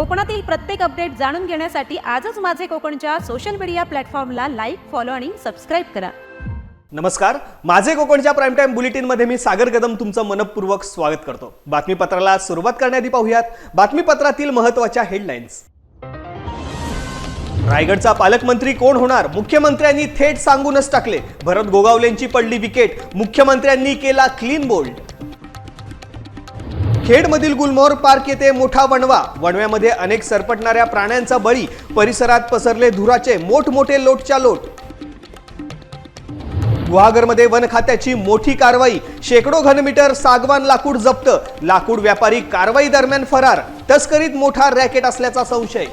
कोकणातील प्रत्येक अपडेट जाणून घेण्यासाठी आजच माझे कोकणच्या सोशल मीडिया प्लॅटफॉर्मला लाईक फॉलो आणि सबस्क्राईब करा. नमस्कार. माझे कोकणच्या प्राईम टाइम बुलेटिनमध्ये मी सागर कदम तुमचं मनपूर्वक स्वागत करतो. बातमीपत्राला सुरुवात करण्याआधी पाहूयात. बातमीपत्रातील महत्त्वाच्या हेडलाईन्स रायगडचा पालकमंत्री कोण होणार? मुख्यमंत्र्यांनी थेट सांगूनच टाकले. भरत गोगावलेंची पडली विकेट मुख्यमंत्र्यांनी केला क्लीन बोल्ड खेडमधील गुलमोहर पार्क येथे मोठा वणवा. वणव्यामध्ये अनेक सरपटणाऱ्या प्राण्यांचा बळी. परिसरात पसरले धुराचे मोठमोठे लोटच्या लोट. गुहागरमध्ये वन खात्याची मोठी कारवाई. शेकडो घनमीटर सागवान लाकूड जप्त. लाकूड व्यापारी कारवाई दरम्यान फरार. तस्करीत मोठा रॅकेट असल्याचा संशय.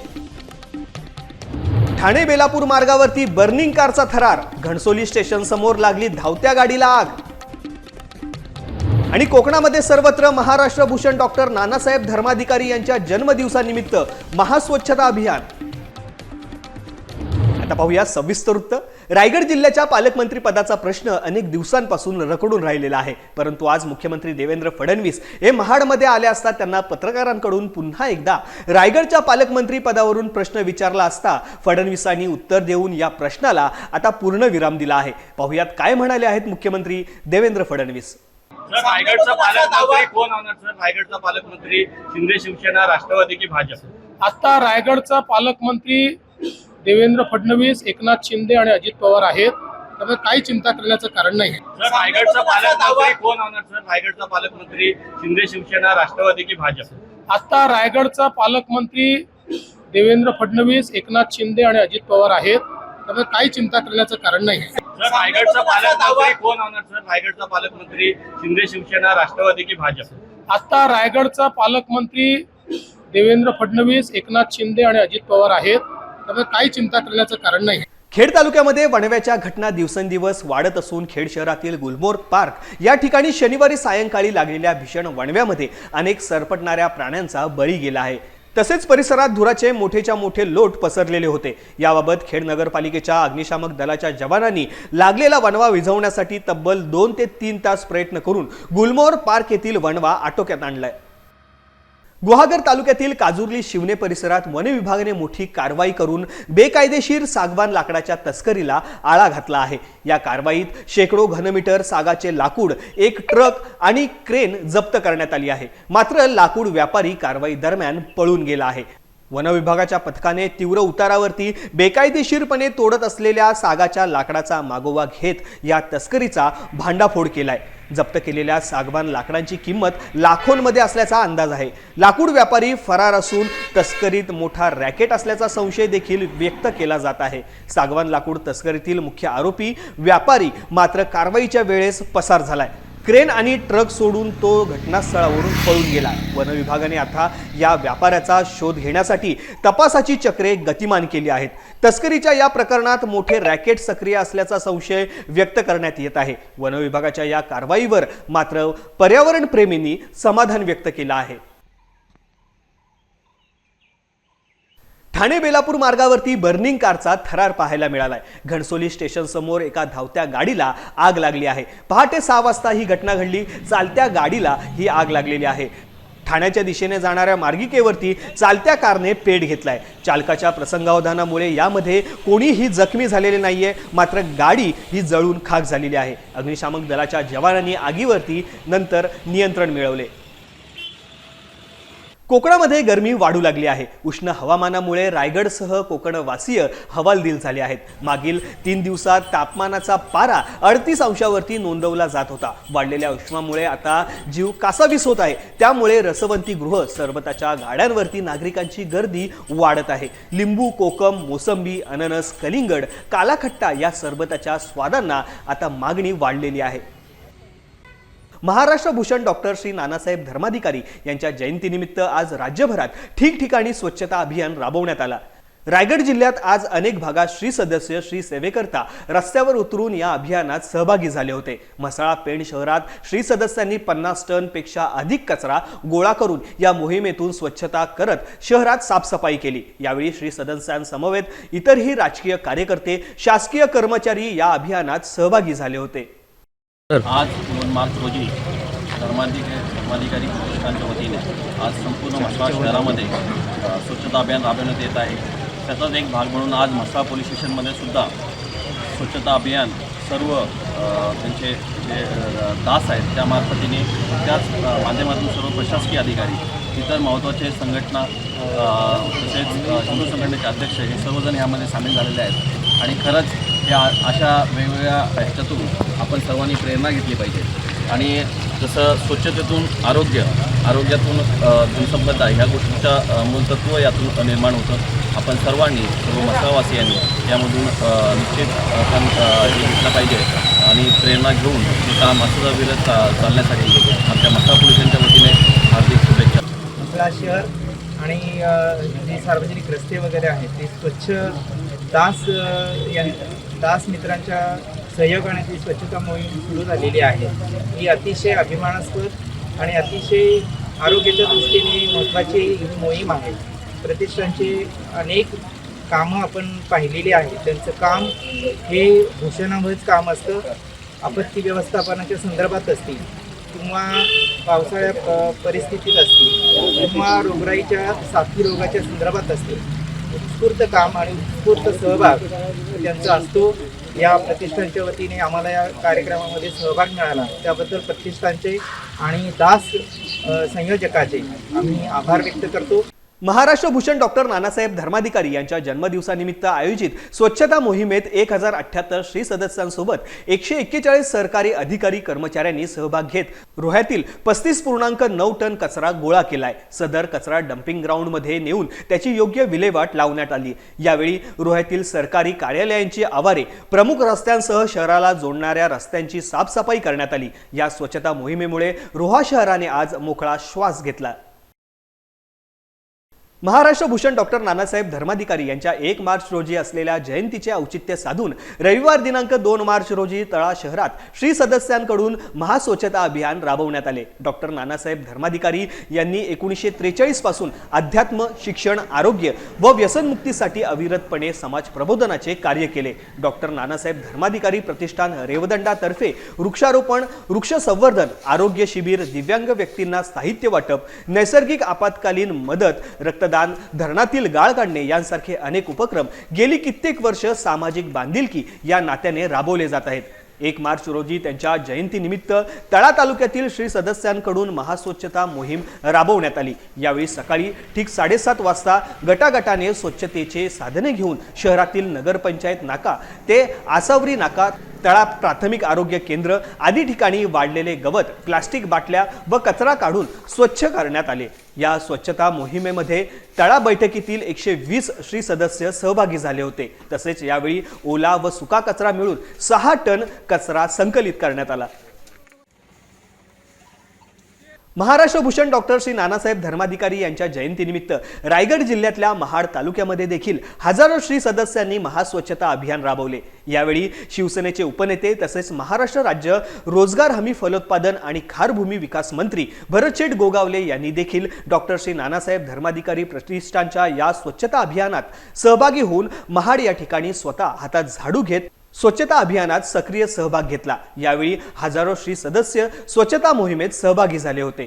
ठाणे बेलापूर मार्गावरती बर्निंग कारचा थरार. घणसोली स्टेशन समोर लागली धावत्या गाडीला आग. आणि कोकणामध्ये सर्वत्र महाराष्ट्र भूषण डॉक्टर नानासाहेब धर्माधिकारी यांच्या जन्मदिवसानिमित्त महास्वच्छता अभियान. आता पाहूया सविस्तर वृत्त. रायगड जिल्ह्याच्या पालकमंत्री पदाचा प्रश्न अनेक दिवसांपासून रखडून राहिलेला आहे. परंतु आज मुख्यमंत्री देवेंद्र फडणवीस हे महाडमध्ये आले असता त्यांना पत्रकारांकडून पुन्हा एकदा रायगडच्या पालकमंत्री पदावरून प्रश्न विचारला असता फडणवीसांनी उत्तर देऊन या प्रश्नाला आता पूर्ण विराम दिला आहे. पाहुयात काय म्हणाले आहेत मुख्यमंत्री देवेंद्र फडणवीस. सर रायगडचा पालकमंत्री कोण होणार सर? रायगडचा पालकमंत्री शिंदे शिवसेना राष्ट्रवादी की भाजप? आता रायगडचा पालकमंत्री देवेंद्र फडणवीस एकनाथ शिंदे आणि अजित पवार आहेत. त्यामुळे काही चिंता करण्याचं कारण नाही. सर रायगडचा पालकमंत्री कोण होणार सर? रायगडचा पालकमंत्री शिंदे शिवसेना राष्ट्रवादी की भाजप? आता रायगडचा पालकमंत्री देवेंद्र फडणवीस एकनाथ शिंदे आणि अजित पवार आहेत. त्यामुळे काही चिंता करण्याचं कारण नाही. रायगडचा पालकमंत्री कोण होणार? सर रायगडचा पालकमंत्री शिंदे शिवसेना राष्ट्रवादी की भाजप? आता रायगडचा पालकमंत्री देवेंद्र फडणवीस एकनाथ शिंदे आणि अजित पवार आहेत. त्यामुळे काही चिंता करण्याचं कारण नाही. खेड तालुक्यामध्ये वणव्याच्या घटना दिवसेंदिवस वाढत असून खेड शहरातील गुलमोर पार्क या ठिकाणी शनिवारी सायंकाळी लागलेल्या भीषण वणव्यामध्ये अनेक सरपटणाऱ्या प्राण्यांचा बळी गेला आहे. तसेच परिसरात धुराचे मोठेच्या मोठे लोट पसरलेले होते. याबाबत खेड नगरपालिकेच्या अग्निशामक दलाच्या जवानांनी लागलेला वणवा विझवण्यासाठी तब्बल दोन ते तीन तास प्रयत्न करून गुलमोर पार्क येथील वणवा आटोक्यात आणलाय. गुहागर तालुक्यातील काजुर्ली शिवने परिसरात वन विभागाने मोठी कारवाई करून बेकायदेशीर सागवान लाकडाच्या तस्करीला आळा घातला आहे. या कारवाईत शेकडो घनमीटर सागाचे लाकूड एक ट्रक आणि क्रेन जप्त करण्यात आली आहे. मात्र लाकूड व्यापारी कारवाई दरम्यान पळून गेला आहे. वन विभागाच्या पथकाने तीव्र उतारावरती बेकायदेशीरपणे तोडत असलेल्या सागाच्या लाकडाचा मागोवा घेत या तस्करीचा भांडाफोड केलाय. जप्त केलेल्या सागवान लाकडांची किंमत लाखोंमध्ये असल्याचा अंदाज आहे. लाकूड व्यापारी फरार असून तस्करीत मोठा रॅकेट असल्याचा संशय देखील व्यक्त केला जात आहे. सागवान लाकूड तस्करीतील मुख्य आरोपी व्यापारी मात्र कारवाईच्या वेळेस पसार झालाय. क्रेन आणि ट्रक सोडून तो घटनास्थळावरून पळून गेला. वन विभागाने आता या व्यापाऱ्याचा शोध घेण्यासाठी तपासाची चक्रे गतिमान केली आहेत. तस्करीच्या या प्रकरणात मोठे रॅकेट सक्रिय असल्याचा संशय व्यक्त करण्यात येत आहे. वन विभागाच्या या कारवाईवर मात्र पर्यावरण प्रेमींनी समाधान व्यक्त केलं आहे. ठाणे बेलापूर मार्गावरती बर्निंग कारचा थरार पाहायला मिळालाय. घणसोली स्टेशन समोर एका धावत्या गाडीला आग लागली आहे. पहाटे सहा वाजता ही घटना घडली. चालत्या गाडीला ही आग लागलेली आहे. ठाण्याच्या दिशेने जाणाऱ्या मार्गिकेवरती चालत्या कारने पेट घेतलाय. चालकाच्या प्रसंगावधानामुळे यामध्ये कोणीही जखमी झालेले नाहीये. मात्र गाडी ही जळून खाक झालेली आहे. अग्निशामक दलाच्या जवानांनी आगीवरती नंतर नियंत्रण मिळवले. कोकणामध्ये गरमी वाढू लागली आहे. उष्ण हवामानामुळे रायगडसह कोकणवासीय हवालदिल झाले आहेत. मागील तीन दिवसात तापमानाचा पारा अडतीस अंशावरती नोंदवला जात होता. वाढलेल्या उष्मामुळे आता जीव कासावीस होत आहे. त्यामुळे रसवंती गृह सरबताच्या गाड्यांवरती नागरिकांची गर्दी वाढत आहे. लिंबू कोकम मोसंबी अननस कलिंगड कालाखट्टा या सरबताच्या स्वादांना आता मागणी वाढलेली आहे. महाराष्ट्र भूषण डॉक्टर श्री नानासाहेब धर्माधिकारी यांच्या जयंतीनिमित्त आज राज्यभरात ठिकठिकाणी स्वच्छता अभियान राबवण्यात आला. रायगड जिल्ह्यात आज अनेक भागात श्री सदस्य श्री सेवेकरता रस्त्यावर उतरून या अभियानात सहभागी झाले होते. म्हसळा पेण शहरात श्री सदस्यांनी पन्नास टनपेक्षा अधिक कचरा गोळा करून या मोहिमेतून स्वच्छता करत शहरात साफसफाई केली. यावेळी श्री सदस्यांसमवेत इतरही राजकीय कार्यकर्ते शासकीय कर्मचारी या अभियानात सहभागी झाले होते. आज मार्च रोजी धर्माधिकारी धर्माधिकारी प्रतिष्ठानच्या वतीने आज संपूर्ण म्हसळा शहरामध्ये स्वच्छता अभियान राबवण्यात येत आहे. त्याचाच एक भाग म्हणून आज म्हसळा पोलीस स्टेशनमध्ये सुद्धा स्वच्छता अभियान सर्व त्यांचे जे दास आहेत त्या मार्फतीने त्याच माध्यमातून सर्व प्रशासकीय अधिकारी इतर महत्त्वाचे संघटना तसेच हिंदू संघटनेचे अध्यक्ष हे सर्वजण यामध्ये सामील झालेले आहेत. आणि खरंच या अशा वेगवेगळ्या ह्याच्यातून आपण सर्वांनी प्रेरणा घेतली पाहिजे. आणि जसं स्वच्छतेतून आरोग्य आरोग्यातून जनसंपदा ह्या गोष्टीचं मूलतत्व यातून निर्माण होतं. आपण सर्वांनी सर्व मसावासियांनी यामधून निश्चित आपण हे घेतलं पाहिजे आणि प्रेरणा घेऊन हे काम असं चा- चालण्यासाठी आमच्या मसा पोलिसांच्या वतीने हार्दिक शुभेच्छा. आपला शहर आणि जे सार्वजनिक रस्ते वगैरे आहेत ते स्वच्छ दास या दास मित्रांच्या सहयोगाने ती स्वच्छता मोहीम सुरू झालेली आहे. ही अतिशय अभिमानास्पद आणि अतिशय आरोग्याच्या दृष्टीने महत्त्वाची ही मोहीम आहे. प्रतिष्ठानचे अनेक कामं आपण पाहिलेली आहेत. त्यांचं काम हे घोषणामुळेच काम असतं. आपत्ती व्यवस्थापनाच्या संदर्भात असतील किंवा पावसाळ्या परिस्थितीत असतील किंवा रोगराईच्या साथी रोगाच्या संदर्भात असतील उत्स्फूर्त काम आणि उत्स्फूर्त सहभाग त्यांचा असतो. या प्रतिष्ठानच्या वतीने आम्हाला या कार्यक्रमामध्ये सहभाग मिळाला. त्याबद्दल प्रतिष्ठानचे आणि दास संयोजकाचे आम्ही आभार व्यक्त करतो. महाराष्ट्र भूषण डॉक्टर नानासाहेब धर्माधिकारी यांच्या जन्मदिवसानिमित्त आयोजित स्वच्छता मोहिमेत एक हजार अठ्ठ्याहत्तर श्री सदस्यांसोबत एकशे एक्केचाळीस सरकारी अधिकारी कर्मचाऱ्यांनी सहभाग घेत रोह्यातील पस्तीस पूर्णांक नऊ टन कचरा गोळा केलाय. सदर कचरा डम्पिंग ग्राउंडमध्ये नेऊन त्याची योग्य विल्हेवाट लावण्यात आली. यावेळी रोह्यातील सरकारी कार्यालयांची आवारे प्रमुख रस्त्यांसह शहराला जोडणाऱ्या रस्त्यांची साफसफाई करण्यात आली. या स्वच्छता मोहिमेमुळे रोहा शहराने आज मोकळा श्वास घेतला. महाराष्ट्र भूषण डॉक्टर नानासाहेब धर्माधिकारी यांच्या एक मार्च रोजी असलेल्या जयंतीचे औचित्य साधून रविवार दिनांक दोन मार्च रोजी तळा शहरात श्री सदस्यांकडून महास्वच्छता अभियान राबवण्यात आले. डॉक्टर नानासाहेब धर्माधिकारी यांनी एकोणीसशे त्रेचाळीसपासून अध्यात्म शिक्षण आरोग्य व व्यसनमुक्तीसाठी अविरतपणे समाज प्रबोधनाचे कार्य केले. डॉक्टर नानासाहेब धर्माधिकारी प्रतिष्ठान रेवदंडातर्फे वृक्षारोपण वृक्ष संवर्धन आरोग्य शिबिर दिव्यांग व्यक्तींना साहित्य वाटप नैसर्गिक आपत्कालीन मदत रक्त रक्तदान धरणातील गाळ काढणे यांसारखे अनेक उपक्रम गेली कित्येक वर्ष सामाजिक बांधिलकी या नात्याने राबवले जात आहेत. एक मार्च रोजी त्यांच्या जयंतीनिमित्त तळा तालुक्यातील श्री सदस्यांकडून महास्वच्छता मोहीम राबवण्यात आली. यावेळी सकाळी ठीक साडेसात वाजता गटागटाने स्वच्छतेचे साधने घेऊन शहरातील नगरपंचायत नाका ते आसावरी नाका तळा प्राथमिक आरोग्य केंद्र आदी ठिकाणी वाढलेले गवत प्लास्टिक बाटल्या व कचरा काढून स्वच्छ करण्यात आले. या स्वच्छता मोहिमेमध्ये तळा बैठकीतील एकशे वीस श्री सदस्य सहभागी झाले होते. तसेच यावेळी ओला व सुका कचरा मिळून सहा टन कचरा संकलित करण्यात आला. महाराष्ट्र भूषण डॉक्टर श्री नानासाहेब धर्माधिकारी यांच्या जयंतीनिमित्त रायगड जिल्ह्यातल्या महाड तालुक्यामध्ये देखील हजारो श्री सदस्यांनी महास्वच्छता अभियान राबवले. यावेळी शिवसेनेचे उपनेते तसेच महाराष्ट्र राज्य रोजगार हमी फलोत्पादन आणि खारभूमी विकास मंत्री भरतशेठ गोगावले यांनी देखील डॉक्टर श्री नानासाहेब धर्माधिकारी प्रतिष्ठानच्या या स्वच्छता अभियानात सहभागी होऊन महाड या ठिकाणी स्वतः हातात झाडू घेत स्वच्छता अभियानात सक्रिय सहभाग घेतला. यावेळी हजारो श्री सदस्य स्वच्छता मोहिमेत सहभागी झाले होते.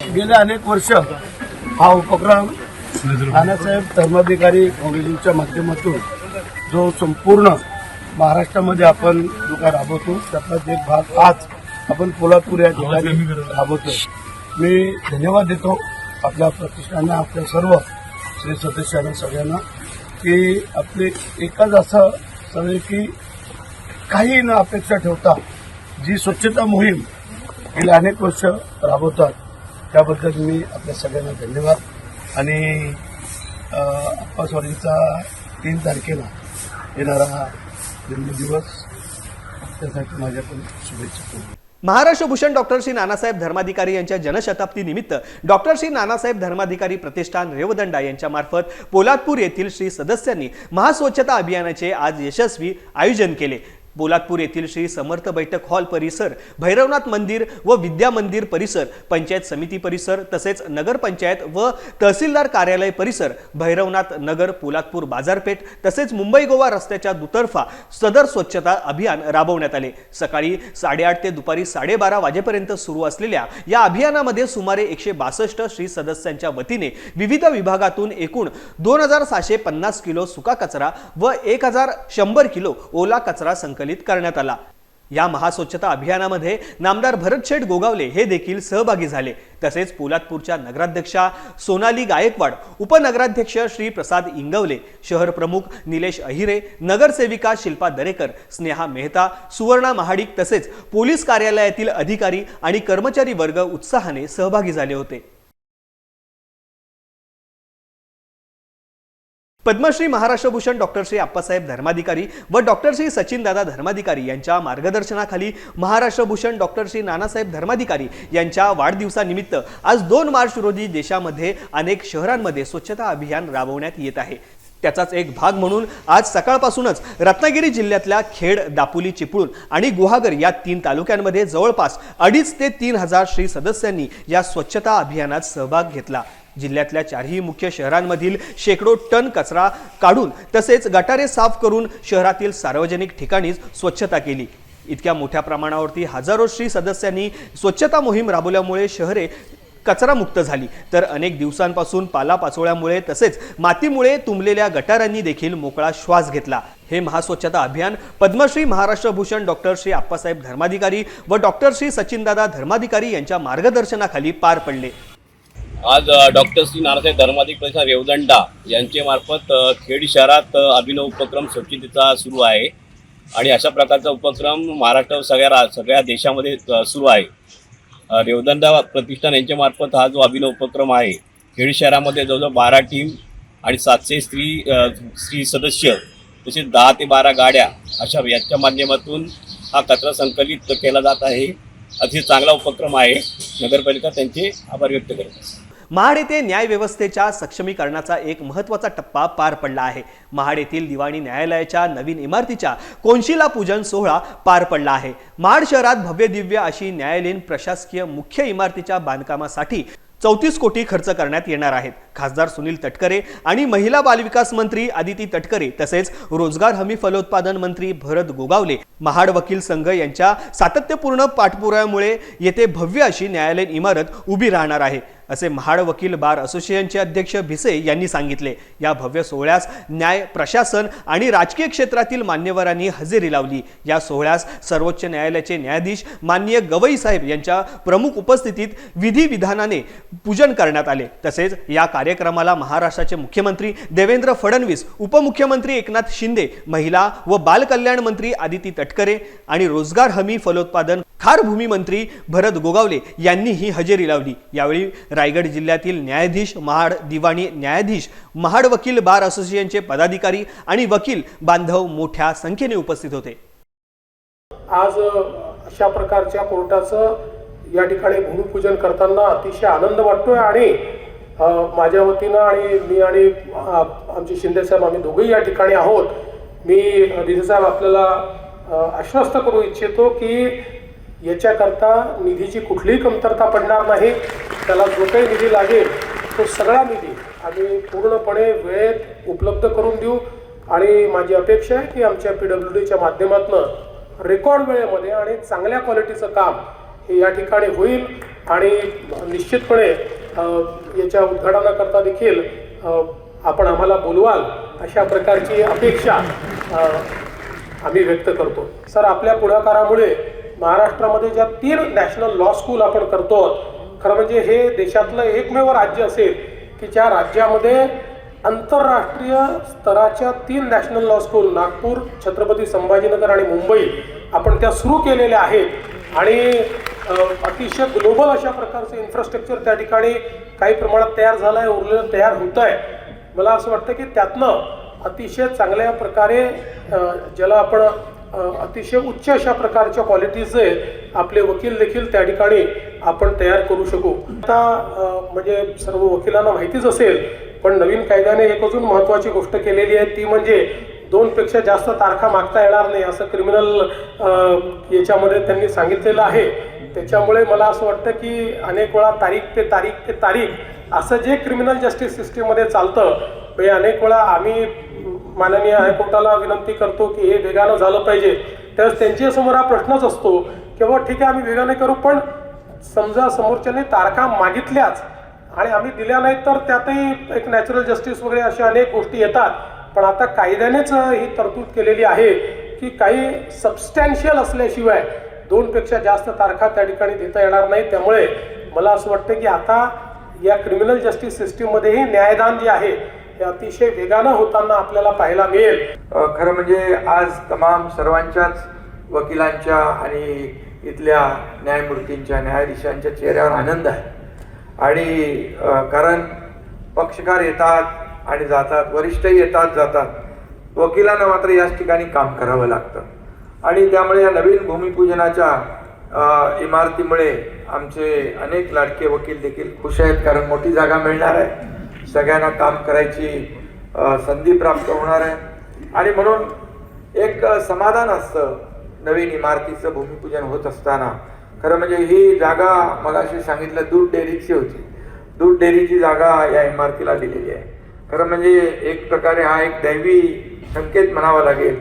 गेले अनेक वर्ष हा उपक्रम नानासाहेब धर्माधिकारी फाउंडेशनच्या माध्यमातून जो संपूर्ण महाराष्ट्रामध्ये आपण जो काय राबवतो त्याचाच एक भाग आज आपण कोल्हापूर या ठिकाणी राबवतो मी धन्यवाद देतो आपल्या प्रतिष्ठाना आपल्या सर्व श्री सदस्यांना सगळ्यांना. की आपले एकच असं सगळे की काही न अपेक्षा ठेवता जी स्वच्छता मोहीम गेली अनेक वर्ष राबवतात त्याबद्दल मी आपल्या सगळ्यांना धन्यवाद. आणि अप्पास्वारीचा तीन तारखेला येणारा हा जन्मदिवस त्यासाठी माझ्याकडून शुभेच्छा. महाराष्ट्र भूषण डॉक्टर श्री नानासाहेब धर्माधिकारी यांच्या जनशताब्दी निमित्त डॉक्टर श्री नानासाहेब धर्माधिकारी प्रतिष्ठान रेवदंडा यांच्या मार्फत पोलादपूर येथील श्री सदस्यांनी महास्वच्छता अभियानाचे आज यशस्वी आयोजन केले. पोलादपूर येथील श्री समर्थ बैठक हॉल परिसर भैरवनाथ मंदिर व विद्या मंदिर परिसर पंचायत समिती परिसर तसेच नगरपंचायत व तहसीलदार कार्यालय परिसर भैरवनाथ नगर पोलादपूर बाजारपेठ तसेच मुंबई गोवा रस्त्याच्या दुतर्फा सदर स्वच्छता अभियान राबवण्यात आले. सकाळी साडेआठ ते दुपारी साडेबारा वाजेपर्यंत सुरू असलेल्या या अभियानामध्ये सुमारे एकशे बासष्ट श्री सदस्यांच्या वतीने विविध विभागातून एकूण दोन हजार सहाशे पन्नास किलो सुका कचरा व एक हजार शंभर किलो ओला कचरा संकलित करण्यात आला. या महास्वच्छता अभियानामध्ये नामदार भरतशेठ गोगावले हे देखील सहभागी झाले. तसेच पोलादपूरच्या नगराध्यक्षा सोनाली गायकवाड उपनगराध्यक्ष श्री प्रसाद इंगवले शहर प्रमुख निलेश अहिरे नगरसेविका शिल्पा दरेकर स्नेहा मेहता सुवर्णा महाडिक तसेच पोलीस कार्यालयातील अधिकारी आणि कर्मचारी वर्ग उत्साहाने सहभागी झाले होते. पद्मश्री महाराष्ट्र भूषण डॉक्टर श्री आप्पासाहेब धर्माधिकारी व डॉक्टर श्री सचिनदादा धर्माधिकारी यांच्या मार्गदर्शनाखाली महाराष्ट्र भूषण डॉक्टर श्री नानासाहेब धर्माधिकारी यांच्या वाढदिवसानिमित्त आज दोन मार्च रोजी देशामध्ये अनेक शहरांमध्ये स्वच्छता अभियान राबवण्यात येत आहे. त्याचाच एक भाग म्हणून आज सकाळपासूनच रत्नागिरी जिल्ह्यातल्या खेड दापोली चिपळूण आणि गुहागर या तीन तालुक्यांमध्ये जवळपास अडीच ते तीन हजार श्री सदस्यांनी या स्वच्छता अभियानात सहभाग घेतला. जिल्ह्यातल्या चारही मुख्य शहरांमधील शेकडो टन कचरा काढून तसेच गटारे साफ करून शहरातील सार्वजनिक ठिकाणीच स्वच्छता केली. इतक्या मोठ्या प्रमाणावरती हजारो श्री सदस्यांनी स्वच्छता मोहीम राबवल्यामुळे शहरे कचरामुक्त झाली. तर अनेक दिवसांपासून पालापाचोळ्यामुळे तसेच मातीमुळे तुंबलेल्या गटारांनी देखील मोकळा श्वास घेतला. हे महास्वच्छता अभियान पद्मश्री महाराष्ट्र भूषण डॉक्टर श्री आप्पासाहेब धर्माधिकारी व डॉक्टर श्री सचिनदादा धर्माधिकारी यांच्या मार्गदर्शनाखाली पार पडले. आज डॉक्टर श्री नारायण धर्माधिक प्रसाद रेवदंडा यांचे मार्फत खेड शहरात अभिनव उपक्रम स्वच्छतेचा सुरू आहे. आणि अशा प्रकारचा उपक्रम महाराष्ट्र सगळ्या रा सगळ्या देशामध्ये सुरू आहे. रेवदंडा प्रतिष्ठान यांच्या मार्फत हा जो अभिनव उपक्रम आहे खेड शहरामध्ये जवळजवळ बारा टीम आणि सातशे स्त्री स्त्री सदस्य तसेच दहा ते बारा गाड्या अशा याच्या माध्यमातून हा कचरा संकलित केला जात आहे. अतिशय चांगला उपक्रम आहे. नगरपालिका त्यांचे आभार व्यक्त करत आहे. महाड येथे न्यायव्यवस्थेच्या सक्षमीकरणाचा एक महत्त्वाचा टप्पा पार पडला आहे. महाड येथील दिवाणी न्यायालयाच्या नवीन इमारतीच्या कोनशिला पूजन सोहळा पार पडला आहे. महाड शहरात भव्य दिव्य अशी न्यायालयीन प्रशासकीय मुख्य इमारतीच्या बांधकामासाठी चौतीस कोटी खर्च करण्यात येणार आहेत. खासदार सुनील तटकरे आणि महिला बालविकास मंत्री आदिती तटकरे तसेच रोजगार हमी फलोत्पादन मंत्री भरत गोगावले. महाड वकील संघ यांच्या सातत्यपूर्ण पाठपुराव्यामुळे येथे भव्य अशी न्यायालयीन इमारत उभी राहणार आहे असे महाड वकील बार असोसिएशनचे अध्यक्ष भिसे यांनी सांगितले. या भव्य सोहळ्यास न्याय प्रशासन आणि राजकीय क्षेत्रातील मान्यवरांनी हजेरी लावली. या सोहळ्यास सर्वोच्च न्यायालयाचे न्यायाधीश माननीय गवई साहेब यांच्या प्रमुख उपस्थितीत विधी विधानाने पूजन करण्यात आले. तसेच या कार्य कार्यक्रमाला महाराष्ट्राचे मुख्यमंत्री देवेंद्र फडणवीस उपमुख्यमंत्री एकनाथ शिंदे महिला व बालकल्याण मंत्री आदिती तटकरे आणि रोजगार हमी फलोत्पादन खार भूमी मंत्री भरत गोगावले यांनीही हजेरी लावली. यावेळी रायगड जिल्ह्यातील न्यायाधीश महाड दिवाणी न्यायाधीश महाड वकील बार असोसिएशनचे पदाधिकारी आणि वकील बांधव मोठ्या संख्येने उपस्थित होते. आज अशा प्रकारच्या कोर्टाचं या ठिकाणी भूमिपूजन करताना अतिशय आनंद वाटतोय आणि माझ्या वतीनं आणि मी आणि आमचे शिंदे साहेब आम्ही दोघेही या ठिकाणी आहोत. मी अ, साहेब आपल्याला आश्वस्त करू इच्छितो की याच्याकरता निधीची कुठलीही कमतरता पडणार नाही. त्याला जो काही निधी लागेल तो सगळा निधी आम्ही पूर्णपणे वेळेत उपलब्ध करून देऊ. आणि माझी अपेक्षा आहे की आमच्या पी डब्ल्यू डीच्या माध्यमातून रेकॉर्ड वेळेमध्ये आणि चांगल्या क्वालिटीचं काम हे या ठिकाणी होईल. आणि निश्चितपणे याच्या उद्घाटनाकरता देखील आपण आम्हाला बोलवाल अशा प्रकारची अपेक्षा आम्ही व्यक्त करतो. सर आपल्या पुढाकारामुळे महाराष्ट्रामध्ये ज्या तीन नॅशनल लॉ स्कूल आपण करतो खरं म्हणजे हे देशातलं एकमेव राज्य असेल की ज्या राज्यामध्ये आंतरराष्ट्रीय स्तराच्या तीन national law school Nagpur Chhatrapati Sambhajinagar आणि मुंबई आपण त्या सुरू केलेल्या आहेत आणि अतिशय ग्लोबल अशा प्रकारचं इन्फ्रास्ट्रक्चर त्या ठिकाणी काही प्रमाणात तयार झालं आहे उरलेलं तयार होत आहे मला असं वाटतं की त्यातनं अतिशय चांगल्या प्रकारे ज्याला आपण अतिशय उच्च अशा प्रकारच्या क्वालिटीचे आपले वकील देखील त्या ठिकाणी आपण तयार करू शकू. आता म्हणजे सर्व वकिलांना माहितीच असेल पण नवीन कायद्याने एक अजून महत्त्वाची गोष्ट केलेली आहे ती म्हणजे दोनपेक्षा जास्त तारखा मागता येणार नाही असं क्रिमिनल याच्यामध्ये त्यांनी सांगितलेलं आहे. त्याच्यामुळे मला असं वाटतं की अनेक वेळा तारीख ते तारीख ते तारीख असं जे क्रिमिनल जस्टिस सिस्टीममध्ये चालतं म्हणजे अनेक वेळा आम्ही माननीय हायकोर्टाला विनंती करतो की हे वेगानं झालं पाहिजे. त्यावेळेस त्यांच्यासमोर हा प्रश्नच असतो की बाबा ठीक आहे आम्ही वेगाने करू पण समजा समोरच्याने तारखा मागितल्याच आणि आम्ही दिल्या नाहीत तर त्यातही एक नॅचरल जस्टिस वगैरे अशा अनेक गोष्टी येतात. पण आता कायद्यानेच ही तरतूद केलेली आहे की काही सबस्टॅन्शियल असल्याशिवाय दोनपेक्षा जास्त तारखा त्या ठिकाणी देता येणार नाही. त्यामुळे मला असं वाटतं की आता या क्रिमिनल जस्टिस सिस्टीममध्येही न्यायदान जे आहे हे अतिशय वेगानं होताना आपल्याला पाहायला मिळेल. खरं म्हणजे आज तमाम सर्वांच्याच वकिलांच्या आणि इथल्या न्यायमूर्तींच्या न्यायाधीशांच्या चेहऱ्यावर आनंद आहे. आणि कारण पक्षकार येतात आणि जातात वरिष्ठही येतात जातात. वकिलांना मात्र याच ठिकाणी काम करावं लागतं. आणि त्यामुळे या नवीन भूमिपूजनाच्या इमारतीमुळे आमचे अनेक लाडके वकील देखील खुश आहेत कारण मोठी जागा मिळणार आहे. सगळ्यांना काम करायची संधी प्राप्त होणार आहे. आणि म्हणून एक समाधान असतं नवीन इमारतीचं भूमिपूजन होत असताना. खरं म्हणजे ही जागा मगाशी सांगितलं दूध डेअरीची होती. दूध डेअरीची जागा या इमारतीला दिलेली आहे. खरं म्हणजे एक प्रकारे हा एक दैवी संकेत म्हणावा लागेल.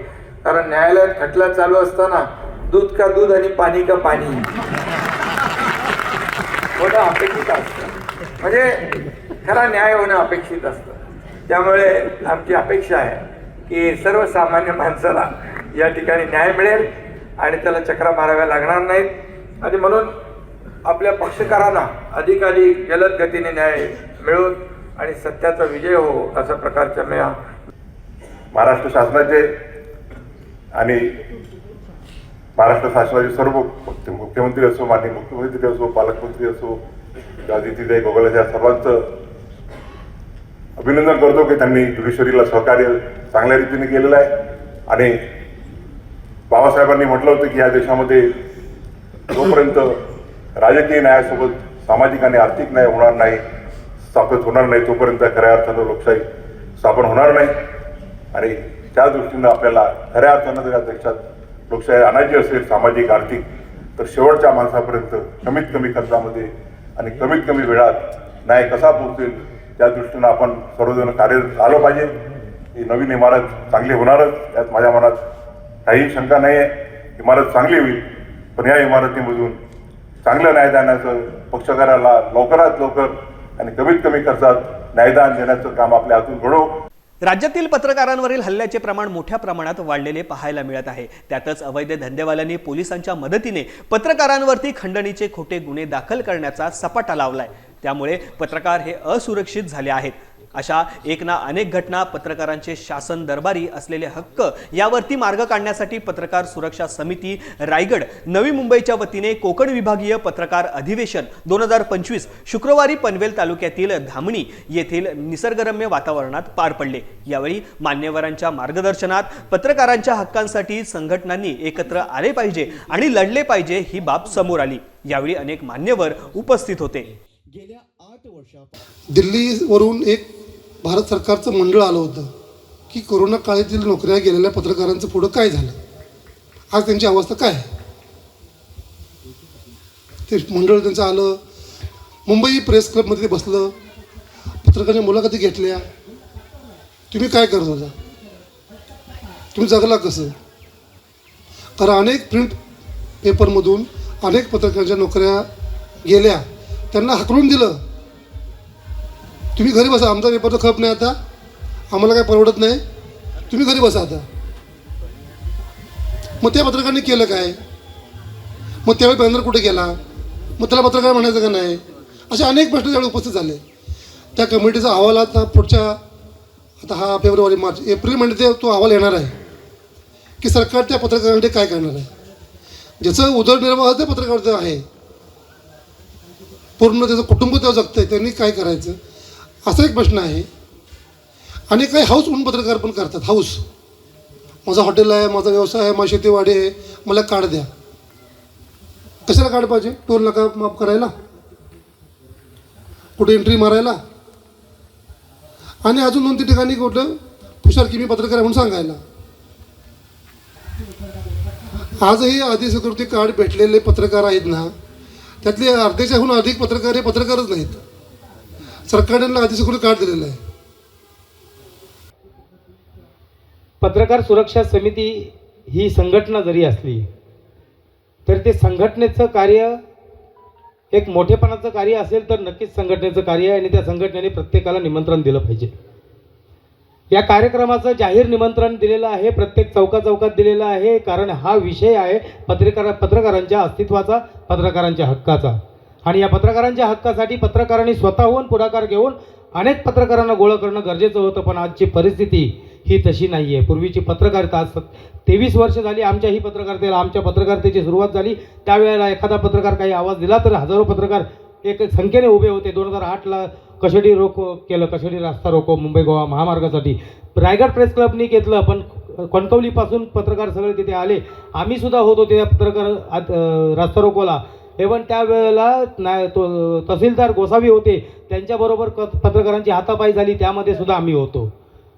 कारण न्यायालयात खटला चालू असताना दूध का दूध आणि पाणी का पाणी. होणं अपेक्षित असतं. म्हणजे खरा न्याय होणं अपेक्षित असतं. त्यामुळे आमची अपेक्षा आहे की सर्वसामान्य माणसाला या ठिकाणी न्याय मिळेल आणि त्याला चक्रा माराव्या लागणार नाहीत. आणि म्हणून आपल्या पक्षकारांना अधिकाधिक जलद गतीने न्याय मिळून आणि सत्याचा विजय हो अशा प्रकारच्या मी महाराष्ट्र शासनाचे आणि महाराष्ट्र शासनाचे सर्व मुख्यमंत्री असो माननीय मुख्यमंत्री असो पालकमंत्री असो किंवा दितीताई या सर्वांचं अभिनंदन करतो की त्यांनी ज्युडिशरीला सहकार्य चांगल्या रीतीने केलेलं आहे. आणि बाबासाहेबांनी म्हटलं होतं की या देशामध्ये जोपर्यंत राजकीय न्यायासोबत सामाजिक आणि आर्थिक न्याय होणार नाही स्थापित होणार नाही तोपर्यंत खऱ्या अर्थानं लोकशाही स्थापन होणार नाही. आणि त्या दृष्टीनं आपल्याला खऱ्या अर्थानं जर या देशात लोकशाही आणायची असेल सामाजिक आर्थिक तर शेवटच्या माणसापर्यंत कमीत कमी खर्चामध्ये आणि कमीत कमी वेळात न्याय कसा पोहोचेल त्या दृष्टीनं आपण सर्वजण कार्यरत आलं पाहिजे. ही नवीन इमारत चांगली होणारच यात माझ्या मनात काही शंका नाही आहे इमारत चांगली होईल पण या इमारतीमधून चांगलं न्यायदानाचं पक्षकाराला लवकरात लवकर आणि कमीत कमी खर्चात न्यायदान देण्याचं काम आपल्या हातून घडो. राज्यातील पत्रकारांवरील हल्ल्याचे प्रमाण मोठ्या प्रमाणात वाढलेले पाहायला मिळत आहे. त्यातच अवैध धंदेवाल्यांनी पोलिसांच्या मदतीने पत्रकारांवरती खंडणीचे खोटे गुन्हे दाखल करण्याचा सपाटा लावलाय. त्यामुळे पत्रकार हे असुरक्षित झाले आहेत. अशा एक ना अनेक घटना पत्रकारांचे शासन दरबारी असलेले हक्क यावरती मार्ग काढण्यासाठी पत्रकार सुरक्षा समिती रायगड नवी मुंबईच्या वतीने कोकण विभागीय पत्रकार अधिवेशन दोन हजार पंचवीस शुक्रवारी पनवेल तालुक्यातील धामणी येथील निसर्गरम्य वातावरणात पार पडले. यावेळी मान्यवरांच्या मार्गदर्शनात पत्रकारांच्या हक्कांसाठी संघटनांनी एकत्र आले पाहिजे आणि लढले पाहिजे ही बाब समोर आली. यावेळी अनेक मान्यवर उपस्थित होते. दिल्लीवरून एक भारत सरकारचं मंडळ आलं होतं की कोरोना काळातील नोकऱ्या गेलेल्या पत्रकारांचं पुढं काय झालं? आज त्यांची अवस्था काय आहे? ते मंडळ त्यांचं आलं मुंबई प्रेस क्लबमध्ये ते बसलं पत्रकारांच्या मुलाखती घेतल्या. तुम्ही काय करत होता? तुम्ही जगला कसं? कारण अनेक प्रिंट पेपरमधून अनेक पत्रकारांच्या नोकऱ्या गेल्या. त्यांना हकलून दिलं. तुम्ही घरी बसा आमचा पेपरचं खप नाही आता. आम्हाला काय परवडत नाही. तुम्ही घरी बसा आता. मग त्या पत्रकारांनी केलं काय? मग त्यावेळी बॅनर कुठे गेला? मग त्याला पत्रकार म्हणायचं का नाही? असे अनेक प्रश्न त्यावेळी उपस्थित झाले. त्या कमिटीचा अहवाल आता पुढच्या आता हा फेब्रुवारी मार्च एप्रिलमध्ये ते तो अहवाल येणार आहे. की सरकार त्या पत्रकारांकडे काय करणार आहे? ज्याचं उदरनिर्वाह त्या पत्रकाराचं आहे. पूर्ण त्याचं कुटुंब तेव्हा जगतं आहे त्यांनी काय करायचं? असा एक प्रश्न आहे. आणि काही हाऊस म्हणून पत्रकार पण करतात हाऊस माझं हॉटेल आहे माझा व्यवसाय आहे माझी शेतीवाडी आहे मला कार्ड द्या. कशाला कार्ड पाहिजे? टोल नका माफ करायला. कुठे एंट्री मारायला. आणि अजून दोन तीन ठिकाणी कुठं हुशार की मी पत्रकार आहे म्हणून सांगायला. आजही अधिस्वीकृती कार्ड भेटलेले पत्रकार आहेत ना त्यातले अर्धेच्याहून अधिक पत्रकार हे पत्रकारच नाहीत. सरकारने अधिस्वीकृती कार्ड दिलेलं आहे? पत्रकार सुरक्षा समिती ही संघटना जरी असली तर ते संघटनेचं कार्य एक मोठेपणाचं कार्य असेल तर नक्कीच संघटनेचं कार्य आहे आणि त्या संघटनेने प्रत्येकाला निमंत्रण दिलं पाहिजे. या कार्यक्रमाचं जाहीर निमंत्रण दिलेलं आहे प्रत्येक चौका चौकात दिलेलं आहे कारण हा विषय आहे पत्रकार पत्रकारांच्या अस्तित्वाचा पत्रकारांच्या हक्काचा. आणि या पत्रकारांच्या हक्कासाठी पत्रकारांनी स्वतःहून पुढाकार घेऊन अनेक पत्रकारांना गोळा करणं गरजेचं होतं पण आजची परिस्थिती ही तशी नाही आहे पूर्वीची पत्रकारिता आज तेवीस वर्ष झाली आमच्याही पत्रकारितेला आमच्या पत्रकारितेची सुरुवात झाली. त्यावेळेला एखादा पत्रकार काही आवाज दिला तर हजारो पत्रकार एक संख्येने उभे होते. दोन हजार आठला कशेडी रोको केलं कशेडी रास्ता रोको मुंबई गोवा महामार्गासाठी. रायगड प्रेस क्लबनी घेतलं पण कणकवलीपासून पत्रकार सगळे तिथे आले. आम्हीसुद्धा होतो त्या पत्रकार आत- रास्ता रोकोला. एवन त्यावेळेला नाही तो तहसीलदार गोसावी होते त्यांच्याबरोबर क पत्रकारांची हातापाई झाली त्यामध्ये सुद्धा आम्ही होतो.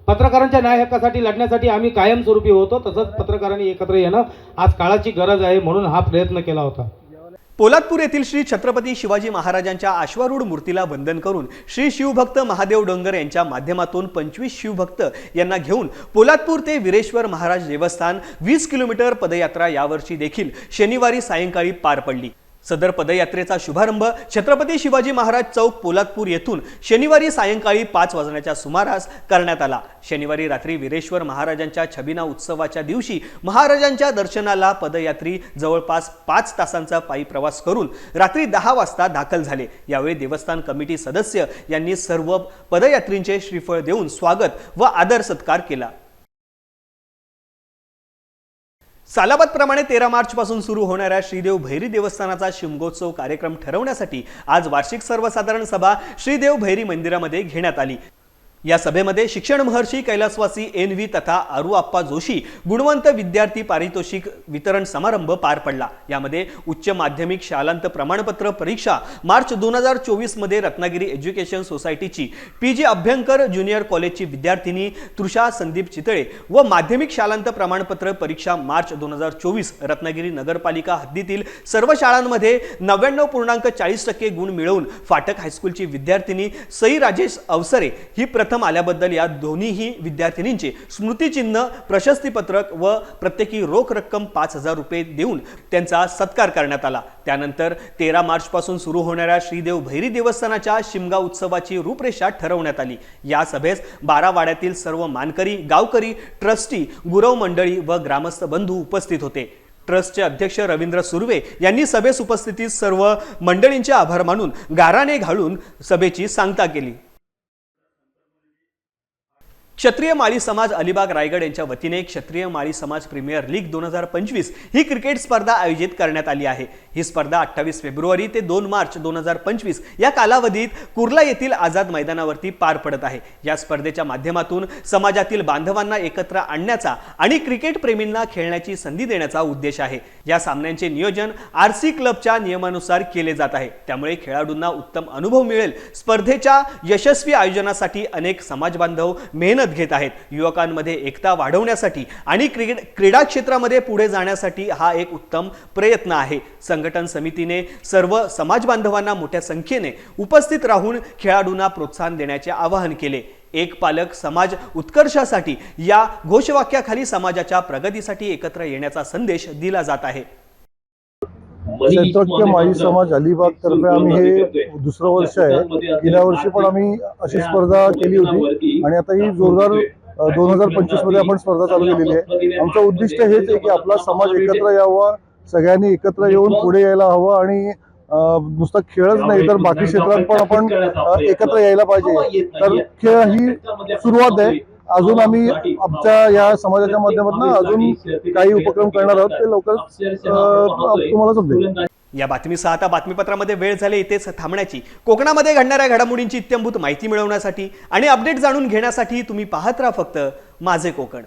पत्रकारांच्या न्याय हक्कासाठी लढण्यासाठी आम्ही कायमस्वरूपी होतो तसंच पत्रकारांनी एकत्र येणं आज काळाची गरज आहे म्हणून हा प्रयत्न केला होता. पोलादपूर येथील श्री छत्रपती शिवाजी महाराजांच्या अश्वारूढ मूर्तीला वंदन करून श्री शिवभक्त महादेव डोंगर यांच्या माध्यमातून पंचवीस शिवभक्त यांना घेऊन पोलादपूर ते विरेश्वर महाराज देवस्थान वीस किलोमीटर पदयात्रा यावर्षी देखील शनिवारी सायंकाळी पार पडली. सदर पदयात्रेचा शुभारंभ छत्रपती शिवाजी महाराज चौक पोलादपूर येथून शनिवारी सायंकाळी पाच वाजण्याच्या सुमारास करण्यात आला. शनिवारी रात्री वीरेश्वर महाराजांच्या छबिना उत्सवाच्या दिवशी महाराजांच्या दर्शनाला पदयात्री जवळपास पाच तासांचा पायी प्रवास करून रात्री दहा वाजता दाखल झाले. यावेळी देवस्थान कमिटी सदस्य यांनी सर्व पदयात्रींचे श्रीफळ देऊन स्वागत व आदर सत्कार केला. सालाबादप्रमाणे तेरा मार्चपासून सुरू होणाऱ्या श्रीदेव भैरी देवस्थानाचा शिमगोत्सव कार्यक्रम ठरवण्यासाठी आज वार्षिक सर्वसाधारण सभा श्रीदेव भैरी मंदिरामध्ये घेण्यात आली. या सभेमध्ये शिक्षण महर्षी कैलासवासी एन व्ही तथा आरू आप्पा जोशी गुणवंत विद्यार्थी पारितोषिक वितरण समारंभ पार पडला. यामध्ये उच्च माध्यमिक शालांत प्रमाणपत्र परीक्षा मार्च दोन हजार चोवीसमध्ये रत्नागिरी एज्युकेशन सोसायटीची पी जी अभ्यंकर ज्युनियर कॉलेजची विद्यार्थिनी तृषा संदीप चितळे व माध्यमिक शालांत प्रमाणपत्र परीक्षा मार्च दोन हजार चोवीस रत्नागिरी नगरपालिका हद्दीतील सर्व शाळांमध्ये नव्याण्णव पूर्णांक चाळीस टक्के गुण मिळवून फाटक हायस्कूलची विद्यार्थिनी सई राजेश अवसरे ही प्रथम आल्याबद्दल या दोन्हीही विद्यार्थिनींचे स्मृतिचिन्ह प्रशस्तीपत्रक व प्रत्येकी रोख रक्कम पाच हजार रुपये देऊन त्यांचा सत्कार करण्यात आला. त्यानंतर तेरा मार्चपासून सुरू होणाऱ्या श्रीदेव भैरी देवस्थानाच्या शिमगा उत्सवाची रूपरेषा ठरवण्यात आली. या सभेस बारा वाड्यातील सर्व मानकरी गावकरी ट्रस्टी गुरव मंडळी व ग्रामस्थ बंधू उपस्थित होते. ट्रस्टचे अध्यक्ष रवींद्र सुर्वे यांनी सभेस उपस्थितीत सर्व मंडळींचे आभार मानून गाराने घालून सभेची सांगता केली. क्षत्रिय माळी समाज अलिबाग रायगड यांच्या वतीने क्षत्रिय माळी समाज प्रीमियर लीग दोन हजार पंचवीस ही क्रिकेट स्पर्धा आयोजित करण्यात आली आहे. ही स्पर्धा अठ्ठावीस फेब्रुवारी ते दोन मार्च दोन हजार पंचवीस या कालावधीत कुर्ला येथील आझाद मैदानावरती पार पडत आहे. या स्पर्धेच्या माध्यमातून समाजातील बांधवांना एकत्र आणण्याचा आणि क्रिकेट प्रेमींना खेळण्याची संधी देण्याचा उद्देश आहे. या सामन्यांचे नियोजन आर सी क्लबच्या नियमानुसार केले जात आहे. त्यामुळे खेळाडूंना उत्तम अनुभव मिळेल. स्पर्धेच्या यशस्वी आयोजनासाठी अनेक समाज बांधव विकत घेत आहेत. युवकांमध्ये एकता वाढवण्यासाठी आणि क्रिकेट क्रीडा क्षेत्रामध्ये पुढे जाण्यासाठी हा एक उत्तम प्रयत्न आहे. संघटन समितीने सर्व समाज बांधवांना मोठ्या संख्येने उपस्थित राहून खेळाडूंना प्रोत्साहन देण्याचे आवाहन केले. एक पालक समाज उत्कर्षासाठी या घोषवाक्याखाली समाजाच्या प्रगतीसाठी एकत्र येण्याचा संदेश दिला जात आहे. क्षेत्रज्ञ माळी समाज अलिबाग तर्फे आम्ही हे दुसरं वर्ष आहे. गेल्या वर्षी पण आम्ही अशी स्पर्धा केली होती. आणि आता ही जोरदार दोन हजार पंचवीसमध्ये आपण स्पर्धा चालू केलेली आहे. आमचं उद्दिष्ट हेच आहे की आपला समाज एकत्र यावा सगळ्यांनी एकत्र येऊन पुढे यायला हवं आणि अं, नुसतं खेळच नाही तर बाकी क्षेत्रात पण आपण एकत्र यायला पाहिजे. तर खेळ ही सुरुवात आहे. अजून आम्ही आमच्या या समाजाच्या माध्यमातून अजून काही उपक्रम करणार आहोत ते लवकरच अं, तुम्हाला समजेल. या बातमीसह आता बातमीपत्रामध्ये वेळ झाली इथेच थांबण्याची. कोकणामध्ये घडणाऱ्या घडामोडींची इत्यंभूत माहिती मिळवण्यासाठी आणि अपडेट जाणून घेण्यासाठी तुम्ही पाहत राहा फक्त माझे कोकण.